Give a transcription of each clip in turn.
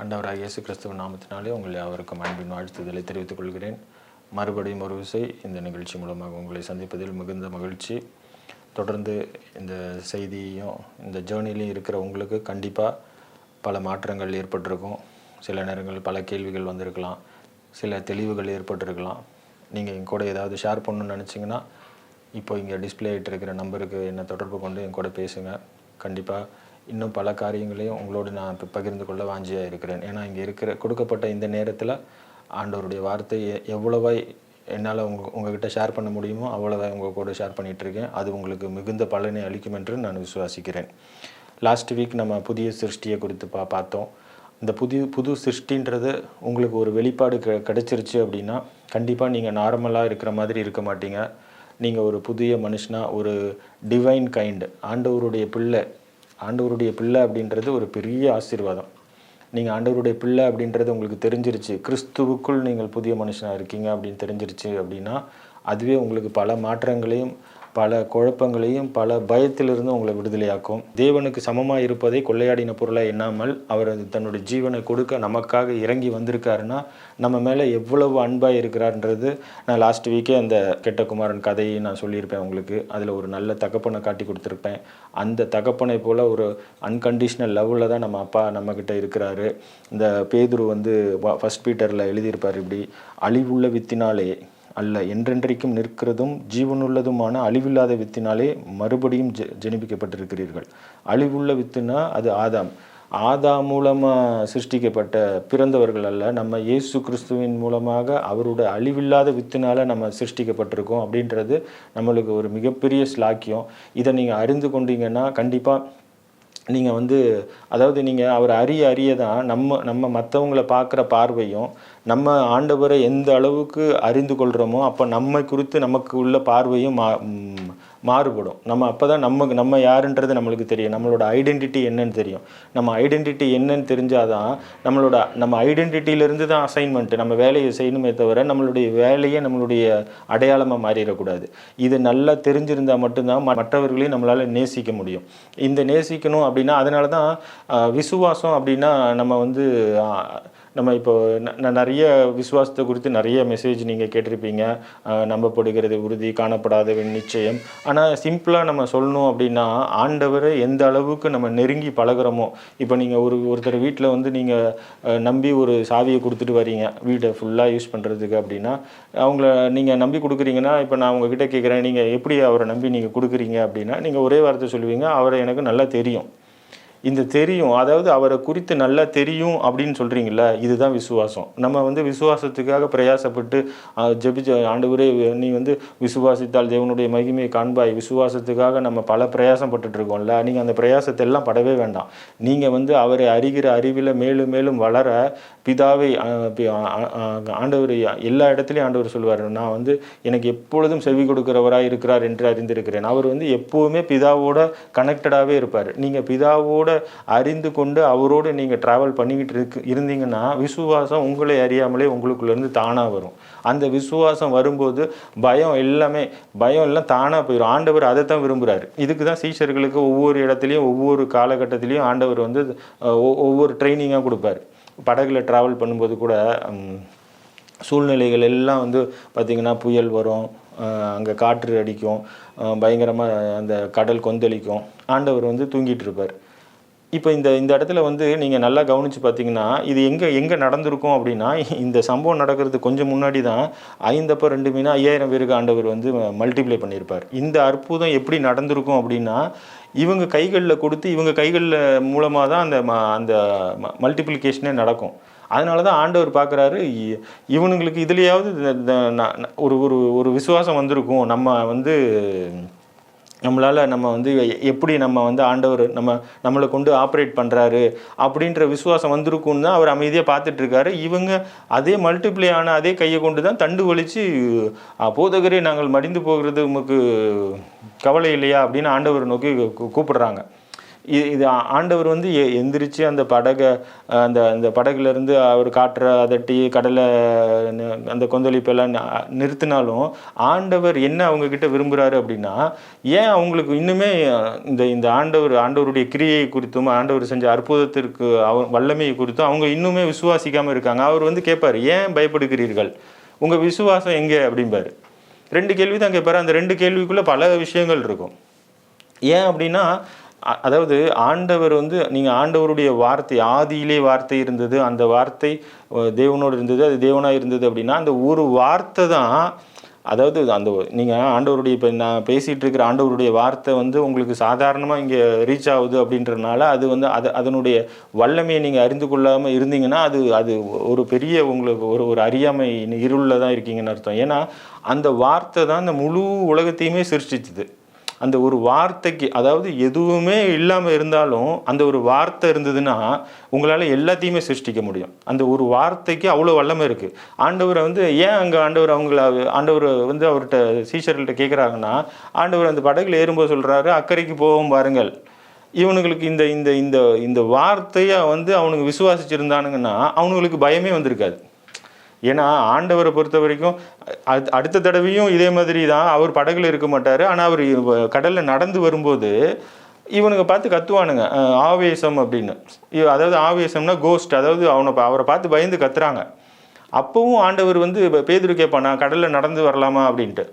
அண்டவராக இயேசு கிறிஸ்துவ நாமத்தினாலே உங்கள் அவருக்கும் அன்பின் வாழ்த்துதலை தெரிவித்துக் கொள்கிறேன். மறுபடியும் ஒரு விசை இந்த நிகழ்ச்சி மூலமாக உங்களை சந்திப்பதில் மிகுந்த மகிழ்ச்சி. தொடர்ந்து இந்த செய்தியும் இந்த ஜேர்னிலையும் இருக்கிற உங்களுக்கு கண்டிப்பாக பல மாற்றங்கள் ஏற்பட்டிருக்கும். சில நேரங்களில் பல கேள்விகள் வந்திருக்கலாம். சில தெளிவுகள் ஏற்பட்டிருக்கலாம். நீங்கள் என் கூட ஏதாவது ஷேர் பண்ணணும்னு நினச்சிங்கன்னா இப்போ இங்கே டிஸ்ப்ளே ஆகிட்டு இருக்கிற நம்பருக்கு என்னை தொடர்பு கொண்டு என் கூட பேசுங்க. கண்டிப்பாக இன்னும் பல காரியங்களையும் உங்களோடு நான் பகிர்ந்து கொள்ள வாஞ்சியாக இருக்கிறேன். ஏன்னா இங்கே இருக்கிற கொடுக்கப்பட்ட இந்த நேரத்தில் ஆண்டவருடைய வார்த்தை எவ்வளவாய் என்னால் உங்க உங்ககிட்ட ஷேர் பண்ண முடியுமோ அவ்வளோதான் உங்கள் கூட ஷேர் பண்ணிகிட்ருக்கேன் அது உங்களுக்கு மிகுந்த பலனை அளிக்கும் என்று நான் விசுவாசிக்கிறேன். லாஸ்ட் வீக் நம்ம புதிய சிருஷ்டியை குறித்து பா பார்த்தோம். இந்த புதிய புது சிருஷ்டின்றது உங்களுக்கு ஒரு வெளிப்பாடு க கிடைச்சிருச்சு அப்படின்னா கண்டிப்பாக நீங்கள் நார்மலாக இருக்கிற மாதிரி இருக்க மாட்டீங்க. நீங்கள் ஒரு புதிய மனுஷனாக ஒரு டிவைன் கைண்ட் ஆண்டவருடைய பிள்ளை ஆண்டவருடைய பிள்ளை அப்படின்றது ஒரு பெரிய ஆசீர்வாதம். நீங்கள் ஆண்டவருடைய பிள்ளை அப்படின்றது உங்களுக்கு தெரிஞ்சிருச்சு. கிறிஸ்துவுக்குள் நீங்கள் புதிய மனுஷனாக இருக்கீங்க அப்படின்னு தெரிஞ்சிருச்சு அப்படின்னா அதுவே உங்களுக்கு பல மாற்றங்களையும் பல குழப்பங்களையும் பல பயத்திலிருந்து உங்களை விடுதலையாக்கும். தேவனுக்கு சமமாக இருப்பதை கொள்ளையாடின பொருளை எண்ணாமல் அவர் அது தன்னுடைய ஜீவனை கொடுக்க நமக்காக இறங்கி வந்திருக்காருன்னா நம்ம மேலே எவ்வளவு அன்பாக இருக்கிறார்ன்றது நான் லாஸ்ட் வீக்கே அந்த கெட்டகுமாரன் கதையை நான் சொல்லியிருப்பேன் உங்களுக்கு. அதில் ஒரு நல்ல தகப்பனை காட்டி கொடுத்துருப்பேன். அந்த தகப்பனை போல் ஒரு அன்கண்டிஷனல் லவ்வில் தான் நம்ம அப்பா நம்மக்கிட்ட இருக்கிறாரு. இந்த பேதுரு வந்து ஃபஸ்ட் பீட்டரில் எழுதியிருப்பார் இப்படி அழிவுள்ள வித்தினாலே அல்ல. என்றென்றைக்கும் நிற்கிறதும் ஜீவனுள்ளதுமான அழிவில்லாத வித்தினாலே மறுபடியும் ஜெ ஜெனிப்பிக்கப்பட்டிருக்கிறீர்கள் அழிவுள்ள வித்துனா அது ஆதாம். ஆதாம் மூலமாக சிருஷ்டிக்கப்பட்ட பிறந்தவர்கள் அல்ல. நம்ம இயேசு கிறிஸ்துவின் மூலமாக அவருடைய அழிவில்லாத வித்தினால நம்ம சிருஷ்டிக்கப்பட்டிருக்கோம் அப்படின்றது நம்மளுக்கு ஒரு மிகப்பெரிய ஸ்லாக்கியம். இதை நீங்கள் அறிந்து கொண்டீங்கன்னா கண்டிப்பாக நீங்கள் வந்து அதாவது நீங்கள் அவர் அறிய அறிய தான் நம்ம நம்ம மற்றவங்கள பார்க்குற பார்வையும் நம்ம ஆண்டவரை எந்த அளவுக்கு அறிந்து கொள்கிறோமோ அப்போ நம்மை குறித்து நமக்கு உள்ள பார்வையும் மா மாறுபடும். நம்ம அப்போ தான் நம்ம நம்ம யாருன்றது நம்மளுக்கு தெரியும். நம்மளோட ஐடென்டிட்டி என்னன்னு தெரியும். நம்ம ஐடென்டிட்டி என்னன்னு தெரிஞ்சால் தான் நம்மளோட நம்ம ஐடென்டிட்டியிலேருந்து தான் அசைன்மெண்ட்டு நம்ம வேலையை செய்யணுமே தவிர நம்மளுடைய வேலையே நம்மளுடைய அடையாளமாக மாறிடக்கூடாது. இது நல்லா தெரிஞ்சிருந்தால் மட்டும்தான் ம- மற்றவர்களையும் நம்மளால் நேசிக்க முடியும். இந்த நேசிக்கணும் அப்படின்னா அதனால தான் விசுவாசம் அப்படின்னா நம்ம வந்து நம்ம இப்போ நான் நிறைய விசுவாசத்தை குறித்து நிறைய மெசேஜ் நீங்கள் கேட்டிருப்பீங்க. நம்பப்படுகிறது உறுதி காணப்படாத நிச்சயம். ஆனால் சிம்பிளாக நம்ம சொல்லணும் அப்படின்னா ஆண்டவரை எந்த அளவுக்கு நம்ம நெருங்கி பழகுறோமோ இப்போ நீங்கள் ஒரு ஒருத்தர் வீட்டில் வந்து நீங்கள் நம்பி ஒரு சாவியை கொடுத்துட்டு வரீங்க வீட்டை ஃபுல்லாக யூஸ் பண்ணுறதுக்கு அப்படின்னா அவங்கள நீங்கள் நம்பி கொடுக்குறீங்கன்னா இப்போ நான் உங்ககிட்ட கேட்குறேன் நீங்கள் எப்படி அவரை நம்பி நீங்கள் கொடுக்குறீங்க அப்படின்னா நீங்கள் ஒரே வார்த்தை சொல்லுவீங்க அவரை எனக்கு நல்லா தெரியும். இந்த தெரியும் அதாவது அவரை குறித்து நல்லா தெரியும் அப்படின்னு சொல்கிறீங்கள இதுதான் விசுவாசம். நம்ம வந்து விசுவாசத்துக்காக பிரயாசப்பட்டு ஆஹ், ஜெபிச்ச ஆண்டவரே நீ வந்து விசுவாசித்தால் தேவனுடைய மகிமையை காண்பாய். விசுவாசத்துக்காக நம்ம பல பிரயாசம் பட்டுட்ருக்கோம்ல நீங்கள் அந்த பிரயாசத்தை எல்லாம் படவே வேண்டாம். நீங்கள் வந்து அவரை அறிகிற அறிவில் மேலும் மேலும் வளர பிதாவை ஆண்டவரை ஆண்டவர் எல்லா இடத்துலையும் ஆண்டவர் சொல்லுவார் நான் வந்து எனக்கு எப்பொழுதும் செவி கொடுக்குறவராக இருக்கிறார் என்று அறிந்திருக்கிறேன். அவர் வந்து எப்போவுமே பிதாவோட கனெக்டடாகவே இருப்பார். நீங்கள் பிதாவோட அறிந்து கொண்டு அவரோடு நீங்கள் ட்ராவல் பண்ணிக்கிட்டு இருக்கு இருந்தீங்கன்னா விசுவாசம் உங்களை அறியாமலே உங்களுக்குள்ளேருந்து தானாக வரும். அந்த விசுவாசம் வரும்போது பயம் எல்லாமே பயம் எல்லாம் தானாக போயிடும் ஆண்டவர் அதை தான் விரும்புகிறார் இதுக்கு தான் சீஷர்களுக்கு ஒவ்வொரு இடத்துலையும் ஒவ்வொரு காலகட்டத்திலையும் ஆண்டவர் வந்து ஒவ்வொரு ட்ரைனிங்காக கொடுப்பார். படகுல ட்ராவல் பண்ணும்போது கூட சூழ்நிலைகள் எல்லாம் வந்து பார்த்திங்கன்னா புயல் வரும் அங்கே காற்று அடிக்கும் பயங்கரமாக அந்த கடல் கொந்தளிக்கும். ஆண்டவர் வந்து தூங்கிட்டு இருப்பார். இப்போ இந்த இந்த இடத்துல வந்து நீங்கள் நல்லா கவனித்து பார்த்தீங்கன்னா இது எங்கே எங்கே நடந்திருக்கும் அப்படின்னா இந்த சம்பவம் நடக்கிறது கொஞ்சம் முன்னாடி தான் ஐந்தப்போ ரெண்டு மீனா ஐயாயிரம் பேருக்கு ஆண்டவர் வந்து மல்டிப்ளை பண்ணியிருப்பார். இந்த அற்புதம் எப்படி நடந்திருக்கும் அப்படின்னா இவங்க கைகளில் கொடுத்து இவங்க கைகளில் மூலமாக தான் அந்த ம- அந்த மல்டிப்ளிகேஷனே நடக்கும். அதனால தான் ஆண்டவர் பார்க்குறாரு இவனுங்களுக்கு இதுலேயாவது ஒரு ஒரு ஒரு விசுவாசம் வந்திருக்கும். நம்ம வந்து நம்மளால் நம்ம வந்து எப்படி நம்ம வந்து ஆண்டவர் நம்ம நம்மளை கொண்டு ஆப்ரேட் பண்ணுறாரு அப்படின்ற விசுவாசம் வந்திருக்குன்னு தான் அவர் அமைதியாக பார்த்துட்ருக்காரு. இவங்க அதே மல்டிப்ளை ஆன அதே கையை கொண்டு தான் தண்டு வலித்து போதகரே நாங்கள் மடிந்து போகிறது உமக்கு கவலை இல்லையா? அப்படின்னு ஆண்டவர் நோக்கி கூப்பிடுறாங்க. இது ஆண்டவர் வந்து எ- எந்திரிச்சு அந்த படகை அந்த அந்த படகுலேருந்து அவர் காற்றை அதட்டி கடலை ந- அந்த கொந்தளிப்பெல்லாம் ந- நிறுத்தினாலும் ஆண்டவர் என்ன அவங்க விரும்புகிறாரு அப்படின்னா ஏன் அவங்களுக்கு இன்னுமே இந்த இந்த ஆண்டவர் ஆண்டவருடைய கிரியை குறித்தும் ஆண்டவர் செஞ்ச அற்புதத்திற்கு அவ வல்லமையை குறித்தும் அவங்க இன்னுமே விசுவாசிக்காமல் இருக்காங்க. அவர் வந்து கேட்பார் ஏன் பயப்படுகிறீர்கள்? உங்கள் விசுவாசம் எங்கே? அப்படிம்பார். ரெண்டு கேள்வி தான் கேட்பார் அந்த ரெண்டு கேள்விக்குள்ளே பல விஷயங்கள் இருக்கும். ஏன் அப்படின்னா அதாவது ஆண்டவர் வந்து நீங்கள் ஆண்டவருடைய வார்த்தை ஆதியிலே வார்த்தை இருந்தது அந்த வார்த்தை தேவனோடு இருந்தது அது தேவனாக இருந்தது அப்படின்னா அந்த ஒரு வார்த்தை தான் அதாவது அந்த நீங்கள் ஆண்டவருடைய இப்போ நான் பேசிகிட்டு இருக்கிற ஆண்டவருடைய வார்த்தை வந்து உங்களுக்கு சாதாரணமாக இங்கே ரீச் ஆகுது அப்படின்றனால அது வந்து அது அதனுடைய வல்லமையை நீங்கள் அறிந்து கொள்ளாமல் இருந்தீங்கன்னா அது அது ஒரு பெரிய உங்களுக்கு ஒரு ஒரு அறியாமை இருளில் தான் இருக்கீங்கன்னு அர்த்தம். ஏன்னா அந்த வார்த்தை தான் அந்த முழு உலகத்தையுமே சிருஷ்டிச்சுது. அந்த ஒரு வார்த்தைக்கு அதாவது எதுவுமே இல்லாமல் இருந்தாலும் அந்த ஒரு வார்த்தை இருந்ததுன்னா உங்களால் எல்லாத்தையுமே சிருஷ்டிக்க முடியும். அந்த ஒரு வார்த்தைக்கு அவ்வளோ வல்லமை இருக்குது ஆண்டவரை வந்து ஏன் அங்கே ஆண்டவர் அவங்கள ஆண்டவர் வந்து அவர்கிட்ட சீஷர்கள்ட்ட கேட்குறாங்கன்னா ஆண்டவர் அந்த படகுல ஏறும்போது சொல்கிறாரு அக்கறைக்கு போவோம் பாருங்கள். இவனுங்களுக்கு இந்த இந்த இந்த இந்த வார்த்தையை வந்து அவனுக்கு விசுவாசிச்சிருந்தானுங்கன்னா அவனுங்களுக்கு பயமே வந்திருக்காது. ஏன்னா ஆண்டவரை பொறுத்த வரைக்கும் அடுத்த தடவையும் இதே மாதிரி தான் அவர் படகுல இருக்க மாட்டார். ஆனால் அவர் கடலில் நடந்து வரும்போது இவனுங்க பார்த்து கத்துவானுங்க. ஆவேசம் அப்படின்னு. அதாவது ஆவேசம்னா கோஸ்ட் அதாவது அவனை அவரை பார்த்து பயந்து கத்துறாங்க. அப்பவும் ஆண்டவர் வந்து இப்போ பேதுரு கேட்பான் நான் கடலில் நடந்து வரலாமா அப்படின்ட்டு.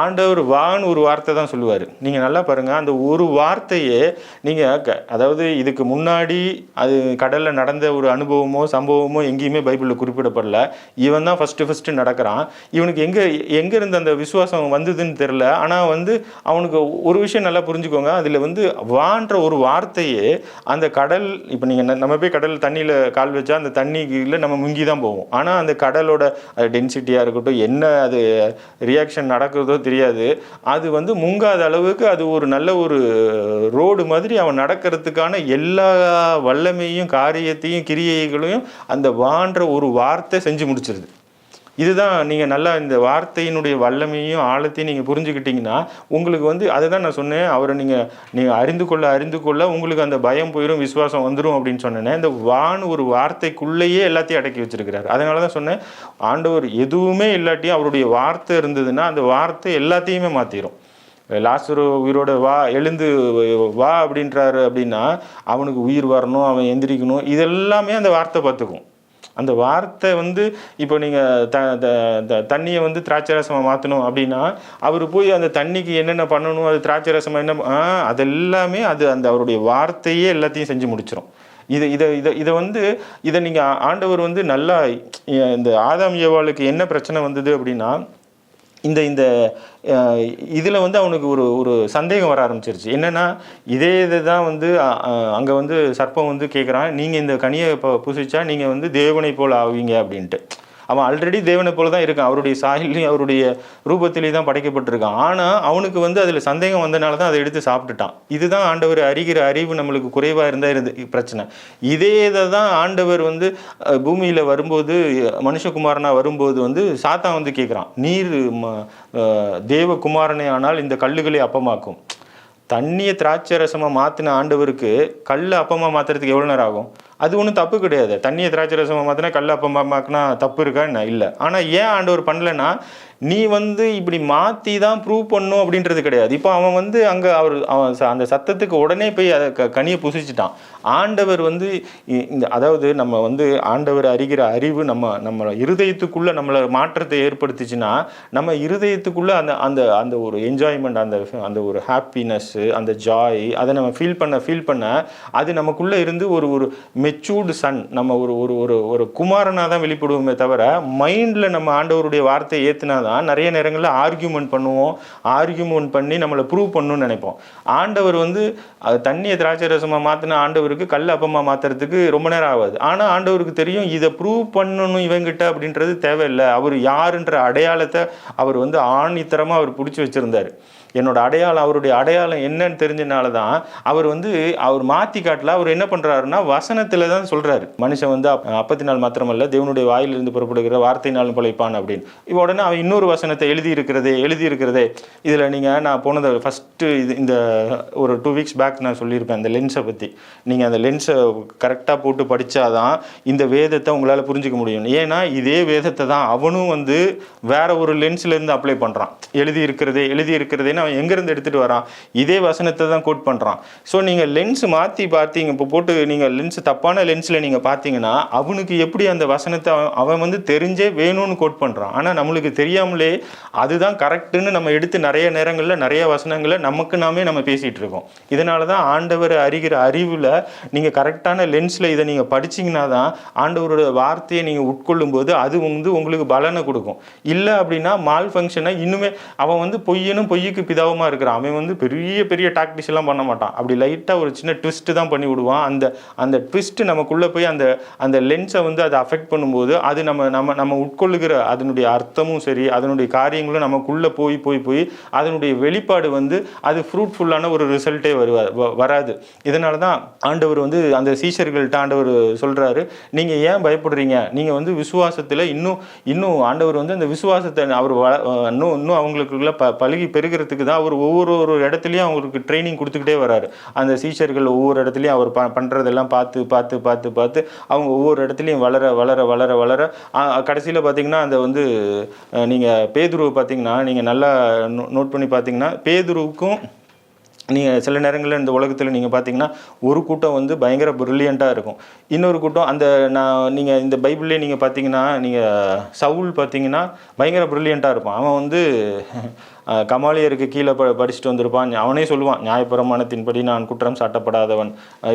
ஆண்டவர் வான்னு ஒரு வார்த்தை தான் சொல்லுவார். நீங்கள் நல்லா பாருங்கள் அந்த ஒரு வார்த்தையே நீங்கள் க அதாவது இதுக்கு முன்னாடி அது கடலில் நடந்த ஒரு அனுபவமோ சம்பவமோ எங்கேயுமே பைபிளில் குறிப்பிடப்படல. இவன் தான் ஃபஸ்ட்டு ஃபஸ்ட்டு நடக்கிறான். இவனுக்கு எங்கே எங்கே இருந்து அந்த விசுவாசம் வந்ததுன்னு தெரில ஆனால் வந்து அவனுக்கு ஒரு விஷயம் நல்லா புரிஞ்சுக்கோங்க. அதில் வந்து வான்ற ஒரு வார்த்தையே அந்த கடல் இப்போ நீங்கள் நம்ம போய் கடல் தண்ணியில் கால் வச்சா அந்த தண்ணிக்குள்ள நம்ம முங்கி தான் போவோம் ஆனால் அந்த கடலோட டென்சிட்டியாக இருக்கட்டும் என்ன அது ரியாக்ஷன் நடக்கிறதோ தெரியாது. அது வந்து முங்காத அளவுக்கு அது ஒரு நல்ல ஒரு ரோடு மாதிரி அவன் நடக்கிறதுக்கான எல்லா வல்லமையும் காரியத்தையும் கிரியைகளையும் அந்த வான்ற ஒரு வார்த்தை செஞ்சு முடிச்சிருது. இதுதான் நீங்கள் நல்லா இந்த வார்த்தையினுடைய வல்லமையும் ஆழத்தையும் நீங்கள் புரிஞ்சுக்கிட்டீங்கன்னா உங்களுக்கு வந்து அதை தான் நான் சொன்னேன். அவரை நீங்கள் நீங்கள் அறிந்து கொள்ள அறிந்து கொள்ள உங்களுக்கு அந்த பயம் போயிடும் விசுவாசம் வந்துடும் அப்படின்னு சொன்னேன்னே இந்த வான் ஒரு வார்த்தைக்குள்ளேயே எல்லாத்தையும் அடக்கி வச்சிருக்கிறார். அதனால தான் சொன்னேன் ஆண்டவர் எதுவுமே இல்லாட்டி அவருடைய வார்த்தை இருந்ததுன்னா அந்த வார்த்தை எல்லாத்தையுமே மாற்றிடும் லாஸ்டர் உயிரோட வா எழுந்து வா அப்படின்றாரு அப்படின்னா அவனுக்கு உயிர் வரணும் அவன் எந்திரிக்கணும் இதெல்லாமே அந்த வார்த்தை பார்த்துக்கும். அந்த வார்த்தை வந்து இப்போ நீங்கள் த த- த- தண்ணியை வந்து திராட்சை ரசமாக மாற்றணும் அப்படின்னா அவர் போய் அந்த தண்ணிக்கு என்னென்ன பண்ணணும் அது திராட்சை ரசமாக என்ன ஆ அதெல்லாமே அது அந்த அவருடைய வார்த்தையே எல்லாத்தையும் செஞ்சு முடிச்சிடும் இதை இதை இதை இதை வந்து இதை நீங்கள் ஆண்டவர் வந்து நல்லா இந்த ஆதாம் ஏவாளுக்கு என்ன பிரச்சனை வந்தது அப்படின்னா இந்த இந்த இதில் வந்து அவனுக்கு ஒரு ஒரு சந்தேகம் வர ஆரம்பிச்சிருச்சு. என்னென்னா இதே இதை தான் வந்து அங்கே வந்து சர்ப்பம் வந்து கேட்குறான் நீங்கள் இந்த கனியை இப்போ புசிச்சா நீங்கள் வந்து தேவனை போல் ஆவீங்க அப்படின்ட்டு. அவன் ஆல்ரெடி தேவனை போல தான் இருக்கான். அவருடைய சாயலையும் அவருடைய ரூபத்திலேயே தான் படைக்கப்பட்டிருக்கான். ஆனால் அவனுக்கு வந்து அதில் சந்தேகம் வந்தனால தான் அதை எடுத்து சாப்பிட்டுட்டான். இதுதான் ஆண்டவர் அறிகிற அறிவு நம்மளுக்கு குறைவாக இருந்தால் இருந்து பிரச்சனை. இதே இதை தான் ஆண்டவர் வந்து பூமியில் வரும்போது மனுஷகுமாரனாக வரும்போது வந்து சாத்தான் வந்து கேட்குறான் நீர் ம- அஹ், தேவகுமாரனே ஆனால் இந்த கல்லுகளை அப்பமாக்கும். தண்ணியை திராட்சை ரசமாக மாற்றின ஆண்டவருக்கு கல் அப்பமாக மாற்றுறதுக்கு எவ்வளோ நேரம் ஆகும்? அது ஒன்றும் தப்பு கிடையாது. தண்ணியை திராட்சை ரசமாக மாற்றினா கல் அப்பமாக மாற்றினா தப்பு இருக்கா என்ன இல்லை. ஆனால் ஏன் ஆண்டவர் பண்ணலன்னா நீ வந்து இப்படி மாற்றி தான் ப்ரூவ் பண்ணும் அப்படின்றது கிடையாது. இப்போ அவன் வந்து அங்கே அவர் அவன் ச- அந்த சத்தத்துக்கு உடனே போய் அதை க கனியை புசிச்சிட்டான். ஆண்டவர் வந்து இ- இந்த அதாவது நம்ம வந்து ஆண்டவர் அறிகிற அறிவு நம்ம நம்ம இருதயத்துக்குள்ளே நம்மளை மாற்றத்தை ஏற்படுத்துச்சுன்னா நம்ம இருதயத்துக்குள்ளே அந்த அந்த அந்த ஒரு என்ஜாய்மெண்ட் அந்த அந்த ஒரு ஹாப்பினஸ்ஸு அந்த ஜாய் அதை நம்ம ஃபீல் பண்ண ஃபீல் பண்ண அது நமக்குள்ளே இருந்து ஒரு ஒரு மெச்சூர்டு சன் நம்ம ஒரு ஒரு ஒரு ஒரு குமாரனாக தான் வெளிப்படுவோமே தவிர மைண்டில் நம்ம ஆண்டவருடைய வார்த்தையை ஏற்றுனா தான் நிறைய நேரங்களில் ஆர்கியூமெண்ட் பண்ணுவோம். ஆர்கியூமெண்ட் பண்ணி நம்மளை ப்ரூவ் பண்ணணும்னு நினைப்போம். ஆண்டவர் வந்து அது தண்ணியை திராட்சை ரசமாக மாற்றின ஆண்டவருக்கு கல் அப்பமாக மாற்றுறதுக்கு ரொம்ப நேரம் ஆகாது. ஆனால் ஆண்டவருக்கு தெரியும் இதை ப்ரூவ் பண்ணணும் இவங்கிட்ட அப்படின்றது தேவையில்லை. அவர் யாருன்ற அடையாளத்தை அவர் வந்து ஆணித்தரமாக அவர் பிடிச்சி வச்சுருந்தார். என்னோட அடையாளம் அவருடைய அடையாளம் என்னன்னு தெரிஞ்சனால தான் அவர் வந்து அவர் மாற்றி காட்டல. அவர் என்ன பண்ணுறாருன்னா வசனத்தில் தான் சொல்கிறாரு மனுஷன் வந்து அப்பத்தி நாள் மாத்திரமல்ல தேவனுடைய வாயிலிருந்து புறப்படுகிற வார்த்தையினாலும் பிழைப்பான் அப்படின்னு. இப்போ உடனே அவன் இன்னொரு வசனத்தை எழுதி இருக்கிறதே இதில் நீங்கள் நான் போனது ஃபஸ்ட்டு இது இந்த ஒரு டூ வீக்ஸ் பேக் நான் சொல்லியிருப்பேன் அந்த லென்ஸை பற்றி நீங்கள் அந்த லென்ஸை கரெக்டாக போட்டு படித்தாதான் இந்த வேதத்தை உங்களால் புரிஞ்சுக்க முடியும். ஏன்னா இதே வேதத்தை தான் அவனும் வந்து வேற ஒரு லென்ஸ்லேருந்து அப்ளை பண்ணுறான் எழுதி இருக்கிறதே எழுதி இருக்கிறதேன்னு அவன் எங்கேருந்து எடுத்துகிட்டு வரான்? இதே வசனத்தை தான் கோட் பண்ணுறான் ஸோ நீங்கள் லென்ஸ் மாற்றி பார்த்தீங்க இப்போ போட்டு நீங்கள் லென்ஸ் தப்பான லென்ஸில் நீங்கள் பார்த்தீங்கன்னா அவனுக்கு எப்படி அந்த வசனத்தை அவன் அவன் வந்து தெரிஞ்சே வேணும்னு கோட் பண்ணுறான் ஆனால் நம்மளுக்கு தெரியாமலே அதுதான் கரெக்டுன்னு நம்ம எடுத்து நிறைய நேரங்களில் நிறைய வசனங்களை நமக்கு நாமே நம்ம பேசிகிட்டு இருக்கோம். இதனால தான் ஆண்டவர் அறிகிற அறிவில் நீங்கள் கரெக்டான லென்ஸில் இதை நீங்கள் படிச்சீங்கன்னா தான் ஆண்டவரோட வார்த்தையை நீங்கள் உட்கொள்ளும் போது அது வந்து உங்களுக்கு பலனை கொடுக்கும். இல்லை அப்படின்னா மால் ஃபங்க்ஷனை இன்னுமே அவன் வந்து பொய்யனும் பொய்யுக்கு பிதாவுமா இருக்கிறான். அவன் வந்து பெரிய பெரிய டாக்டிஸ் எல்லாம் பண்ண மாட்டான். அப்படி லைட்டாக ஒரு சின்ன ட்விஸ்ட்டு தான் பண்ணி விடுவான். அந்த அந்த ட்விஸ்ட்டு நமக்குள்ளே போய் அந்த அந்த லென்ஸை வந்து அதை அஃபெக்ட் பண்ணும்போது அது நம்ம நம்ம நம்ம உட்கொள்ளுகிற அதனுடைய அர்த்தமும் சரி அதனுடைய காரியங்களும் நமக்குள்ளே போய் போய் போய் அதனுடைய வெளிப்பாடு வந்து அது ஃப்ரூட்ஃபுல்லான ஒரு ரிசல்ட்டே வருவா வ- வராது. இதனால தான் ஆண்டவர் வந்து அந்த சீஷர்கள்ட்ட ஆண்டவர் சொல்கிறாரு நீங்கள் ஏன் பயப்படுறீங்க? நீங்கள் வந்து விசுவாசத்தில் இன்னும் இன்னும் ஆண்டவர் வந்து அந்த விசுவாசத்தை அவர் வள இன்னும் இன்னும் அவங்களுக்குள்ள ப பழுகி பெருகிறதுக்கு தான் அவர் ஒவ்வொரு ஒரு இடத்துலையும் அவங்களுக்கு ட்ரைனிங் கொடுத்துக்கிட்டே வராரு. அந்த சீஷர்கள் ஒவ்வொரு இடத்துலையும் அவர் ப பண்ணுறதெல்லாம் பார்த்து பார்த்து பார்த்து பார்த்து அவங்க ஒவ்வொரு இடத்துலையும் வளர வளர வளர வளர கடைசியில் பார்த்தீங்கன்னா அந்த வந்து நீங்கள் பேதுருவை பார்த்தீங்கன்னா நீங்கள் நல்லா நோட் பண்ணி பார்த்தீங்கன்னா பேதுருவுக்கும் நீங்கள் சில நேரங்களில் இந்த உலகத்தில் நீங்கள் பார்த்தீங்கன்னா ஒரு கூட்டம் வந்து பயங்கர ப்ரில்லியண்ட்டாக இருக்கும். இன்னொரு கூட்டம் அந்த நான் நீங்கள் இந்த பைபிள்லேயே நீங்கள் பார்த்தீங்கன்னா நீங்கள் சவுல் பார்த்தீங்கன்னா பயங்கர ப்ரில்லியண்ட்டாக இருப்பான் அவன் வந்து கமாலியருக்கு கீழே ப படிச்சுட்டு வந்திருப்பான். அவனே சொல்லுவான் நியாயப்பிரமாணத்தின்படி நான் குற்றம் சாட்டப்படாதவன்.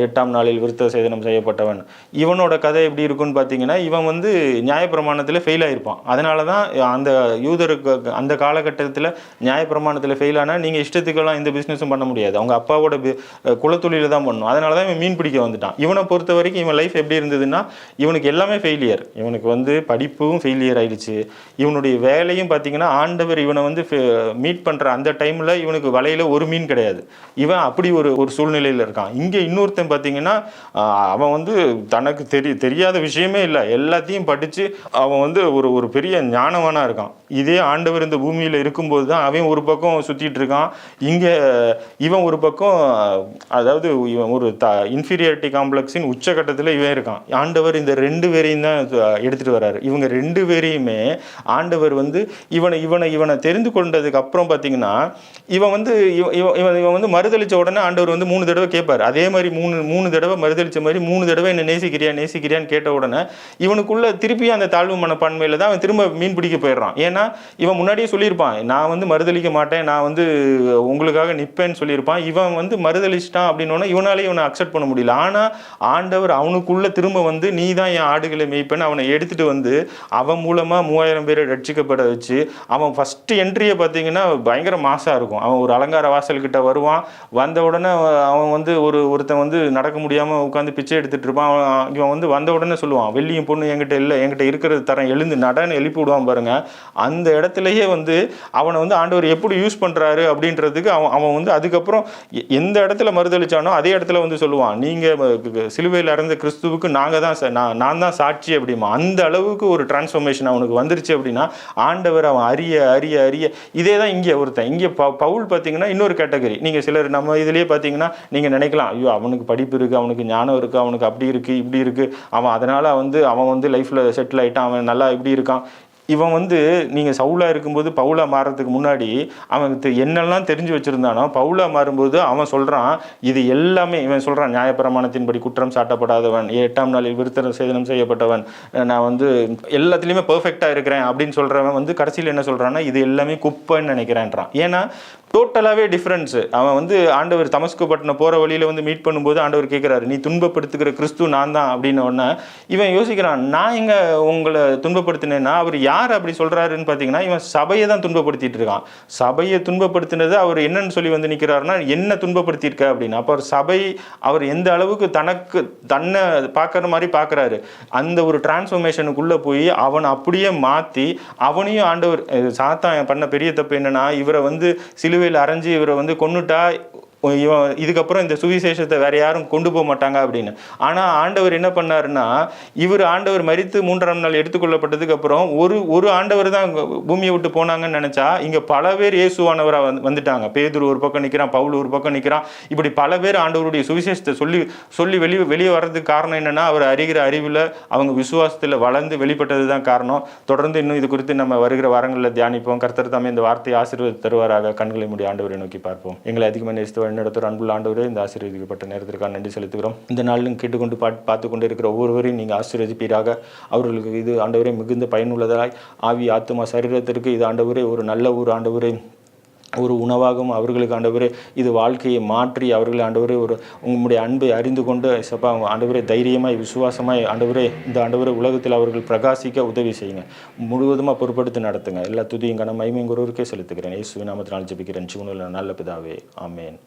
எட்டாம் நாளில் விருத்த சேதனம் செய்யப்பட்டவன். இவனோட கதை எப்படி இருக்குன்னு பார்த்தீங்கன்னா இவன் வந்து நியாயப்பிரமாணத்தில் ஃபெயில் ஆகிருப்பான் அதனால தான் அந்த யூதருக்கு அந்த காலகட்டத்தில் நியாயப்பிரமாணத்தில் ஃபெயில் ஆனால் நீங்கள் இஷ்டத்துக்கெல்லாம் எந்த பிஸ்னஸும் பண்ண முடியாது. அவங்க அப்பாவோட குலத்தொழில தான் பண்ணும். அதனால தான் இவன் மீன் பிடிக்க வந்துட்டான். இவனை பொறுத்த வரைக்கும் இவன் லைஃப் எப்படி இருந்ததுன்னா இவனுக்கு எல்லாமே ஃபெயிலியர் இவனுக்கு வந்து படிப்பும் ஃபெயிலியர் ஆயிடுச்சு. இவனுடைய வேலையும் பார்த்தீங்கன்னா ஆண்டவர் இவனை வந்து மீட் பண்ணுற அந்த டைமில் இவனுக்கு வலையில் ஒரு மீன் கிடையாது. இவன் அப்படி ஒரு ஒரு சூழ்நிலையில் இருக்கான். இங்கே இன்னொருத்தன் பார்த்தீங்கன்னா அவன் வந்து தனக்கு தெரி தெரியாத விஷயமே இல்லை. எல்லாத்தையும் படித்து அவன் வந்து ஒரு ஒரு பெரிய ஞானவனாக இருக்கான். இதே ஆண்டவர் இந்த பூமியில் இருக்கும்போது தான் அவன் ஒரு பக்கம் சுற்றிட்டு இருக்கான். இங்கே இவன் ஒரு பக்கம் அதாவது இவன் ஒரு த இன்ஃபீரியாரிட்டி காம்ப்ளெக்ஸின் உச்சகட்டத்தில் இவன் இருக்கான். ஆண்டவர் இந்த ரெண்டு பேரையும் தான் எடுத்துகிட்டு வர்றாரு. இவங்க ரெண்டு பேரையுமே ஆண்டவர் வந்து இவனை இவனை இவனை தெரிந்து கொண்டதுக்கு அப்புறம் பார்த்தீங்கன்னா இவன் வந்து இவன் இவன் இவன் இவன் வந்து மறுதளிச்ச உடனே ஆண்டவர் வந்து மூணு தடவை கேட்பார். அதே மாதிரி மூணு மூணு தடவை மறுதளிச்ச மாதிரி மூணு தடவை என்ன நேசிக்கிறியா நேசிக்கிறியான்னு கேட்ட உடனே இவனுக்குள்ள திருப்பி அந்த தாழ்வு மனப்பான்மையில் தான் அவன் திரும்ப மீன் பிடிக்க போயிடுறான். ஏன்னா இவன் முன்னாடியே சொல்லியிருப்பான் நான் வந்து மறுதளிக்க மாட்டேன் நான் வந்து உங்களுக்காக நிற்பேன்னு சொல்லியிருப்பான். இவன் வந்து மறுதளிச்சிட்டான் அப்படின்னோடனே இவனாலே இவனை அக்செப்ட் பண்ண முடியல. ஆனால் ஆண்டவர் அவனுக்குள்ள திரும்ப வந்து நீ தான் என் ஆடுகளை மேய்ப்பேன்னு அவனை எடுத்துகிட்டு வந்து அவன் மூலமாக மூவாயிரம் பேரை ரட்சிக்கப்பட வச்சு அவன் ஃபஸ்ட்டு என்ட்ரியை பார்த்தீங்கன்னா பயங்கர மாசாக இருக்கும். அவன் ஒரு அலங்கார வாசல்கிட்ட வருவான். வந்த உடனே அவன் வந்து ஒரு ஒருத்தன் வந்து நடக்க முடியாமல் உட்காந்து பிச்சை எடுத்துகிட்டு இருப்பான். அவன் இவன் வந்து வந்த உடனே சொல்லுவான் வெள்ளியும் பொண்ணு என்கிட்ட இல்லை. என்கிட்ட இருக்கிறது தரேன். எழுந்து நடன்னு எழுப்பி விடுவான் பாருங்கள் அந்த இடத்துலயே வந்து அவனை வந்து ஆண்டவர் எப்படி யூஸ் பண்ணுறாரு அப்படின்றதுக்கு அவன் அவன் வந்து அதுக்கப்புறம் எ- எந்த இடத்துல மறுதளிச்சானோ அதே இடத்துல வந்து சொல்லுவான் நீங்கள் சிலுவையில் இறந்த கிறிஸ்துவுக்கு நாங்கள் தான் ச- நான் நான் தான் சாட்சி அப்படிமா. அந்த அளவுக்கு ஒரு டிரான்ஸ்ஃபர்மேஷன் அவனுக்கு வந்துருச்சு அப்படின்னா ஆண்டவர் அவன் அறிய அறிய அறிய இதே தான் இங்கே ஒருத்தன். இங்கே ப பவுல் பார்த்தீங்கன்னா இன்னொரு கேட்டகரி. நீங்கள் சிலர் நம்ம இதுலேயே பார்த்தீங்கன்னா நீங்கள் நினைக்கலாம் ஐயோ அவனுக்கு படிப்பு இருக்குது அவனுக்கு ஞானம் இருக்குது அவனுக்கு அப்படி இருக்குது இப்படி இருக்குது அவன் அதனால் வந்து அவன் வந்து லைஃப்பில் செட்டில் ஆகிட்டான் அவன் நல்லா இப்படி இருக்கான். இவன் வந்து நீங்கள் சவுலாக இருக்கும்போது பவுலா மாறுறதுக்கு முன்னாடி அவன் தெ- என்னெல்லாம் தெரிஞ்சு வச்சுருந்தானோ பவுலா மாறும்போது அவன் சொல்கிறான் இது எல்லாமே இவன் சொல்கிறான் நியாயப்பிரமாணத்தின்படி குற்றம் சாட்டப்படாதவன் எட்டாம் நாளில் விருத்தனம் சேதனம் செய்யப்பட்டவன் நான் வந்து எல்லாத்துலேயுமே பர்ஃபெக்டாக இருக்கிறேன் அப்படின்னு சொல்கிறவன் வந்து கடைசியில் என்ன சொல்கிறான்னா இது எல்லாமே குப்பைன்னு நினைக்கிறேன்றான். ஏன்னா டோட்டலாகவே டிஃப்ரென்ஸு அவன் வந்து ஆண்டவர் தமஸ்கு பட்டினம் போகிற வழியில் வந்து மீட் பண்ணும்போது ஆண்டவர் கேட்குறாரு நீ துன்பப்படுத்துகிற கிறிஸ்து நான் தான் அப்படின்னு உடனே இவன் யோசிக்கிறான் நான் எங்க உங்களை துன்பப்படுத்தினேன்னா அவர் யார் அப்படி சொல்கிறாருன்னு பார்த்தீங்கன்னா இவன் சபையை தான் துன்பப்படுத்திட்டு இருக்கான். சபையை துன்பப்படுத்தினது அவர் என்னன்னு சொல்லி வந்து நிற்கிறாருன்னா என்ன துன்பப்படுத்தியிருக்க? அப்படின்னு. அப்போ அவர் சபை அவர் எந்த அளவுக்கு தனக்கு தன்னை பார்க்குற மாதிரி பார்க்குறாரு. அந்த ஒரு டிரான்ஸ்ஃபர்மேஷனுக்குள்ளே போய் அவனை அப்படியே மாற்றி அவனையும் ஆண்டவர் சாத்தான் பண்ண பெரிய தப்பு என்னன்னா இவரை வந்து சிலுவை சிலுவையில் அரைஞ்சு இவரை வந்து கொண்டுட்டா இவன் இதுக்கப்புறம் இந்த சுவிசேஷத்தை வேற யாரும் கொண்டு போக மாட்டாங்க அப்படின்னு. ஆனால் ஆண்டவர் என்ன பண்ணாருன்னா இவர் ஆண்டவர் மறித்து மூன்றாம் நாள் எடுத்துக்கொள்ளப்பட்டதுக்கு அப்புறம் ஒரு ஒரு ஆண்டவர் தான் பூமியை விட்டு போனாங்கன்னு நினைச்சா இங்கே பல பேர் இயேசுவானவராக வந்து வந்துட்டாங்க. பேதூர் ஒரு பக்கம் நிற்கிறான் பவுல் ஒரு பக்கம் நிற்கிறான் இப்படி பல பேர் ஆண்டவருடைய சுவிசேஷத்தை சொல்லி சொல்லி வெளியே வெளியே வர்றதுக்கு காரணம் என்னன்னா அவர் அறிகிற அறிவில் அவங்க விசுவாசத்தில் வளர்ந்து வெளிப்பட்டது தான் காரணம். தொடர்ந்து இன்னும் இது குறித்து நம்ம வருகிற வாரங்களில் தியானிப்போம். கர்த்தர் தாமே இந்த வார்த்தையை ஆசீர்வாதம் தருவாராக. கண்களை முடிய ஆண்டவரை நோக்கி பார்ப்போம். எங்களை அதிகமாக நேசித்து வழிநடத்துகிற அன்புள்ள ஆண்டவரே இந்த ஆசீர்வதிக்கப்பட்ட நேரத்திற்காக நன்றி செலுத்துகிறோம். இந்த நாளிலும் கேட்டுக்கொண்டு பாட்டு பார்த்து கொண்டு இருக்கிற ஒவ்வொருவரையும் நீங்கள் ஆசீர்வதிப்பீராக. அவர்களுக்கு இது ஆண்டவரே மிகுந்த பயனுள்ளதாய். ஆவி ஆத்துமா சரீரத்திற்கு இது ஆண்டவரே ஒரு நல்ல ஒரு ஆண்டவரே. ஒரு உணவாகவும் அவர்களுக்கு ஆண்டவரே இது வாழ்க்கையை மாற்றி அவர்கள் ஆண்டவரே ஒரு உங்களுடைய அன்பை அறிந்து கொண்டு சப்பா ஆண்டவரே தைரியமாய் விசுவாசமாய் ஆண்டவரே இந்த ஆண்டவரே உலகத்தில் அவர்கள் பிரகாசிக்க உதவி செய்யுங்க. முழுவதுமாக பொறுப்படுத்தி நடத்துங்க. எல்லா துதியும் கன மைமையும் குருவருக்கே செலுத்துகிறேன். இயேசுவின் நாமத்தினால் ஜெபிக்கிறேன். ஜீவனில் நல்ல பிதாவே. ஆமேன்.